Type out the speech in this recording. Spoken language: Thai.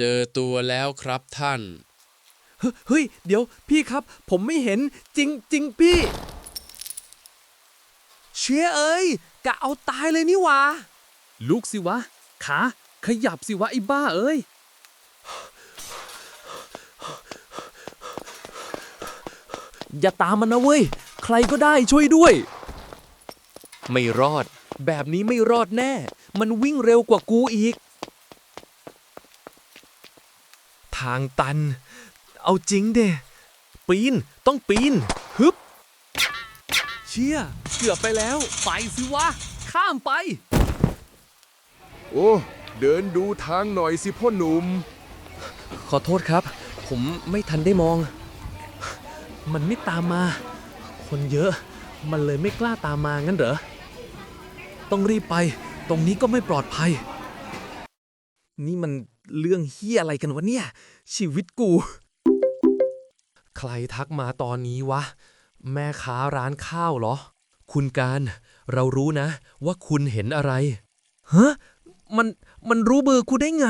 เจอตัวแล้วครับท่าน เฮ้ย เดี๋ยวพี่ครับ ผมไม่เห็นจริงจริงพี่ เชี่ยเอ้ยกะเอาตายเลยนี่หวะลุกสิวะ ขา ขยับสิวะไอ้บ้าเอ้ย อย่าตามมันนะเว้ย ใครก็ได้ช่วยด้วย ไม่รอด แบบนี้ไม่รอดแน่ มันวิ่งเร็วกว่ากูอีก ทางตัน เอาจริงเดปีน ต้องปีน ฮึบ เชี่ย เกือบไปแล้ว ไปสิวะ ข้ามไป โอ้ เดินดูทางหน่อยสิพ่อหนุ่ม ขอโทษครับ ผมไม่ทันได้มอง มันไม่ตามมา คนเยอะ มันเลยไม่กล้าตามมางั้นเหรอ ต้องรีบไป ตรงนี้ก็ไม่ปลอดภัย นี่มันเรื่องเฮี้ยอะไรกันวะเนี่ย ชีวิตกู ใครทักมาตอนนี้วะ แม่ค้าร้านข้าวเหรอ คุณการ เรารู้นะ ว่าคุณเห็นอะไรฮะมันมันรู้เบอร์กูได้ไง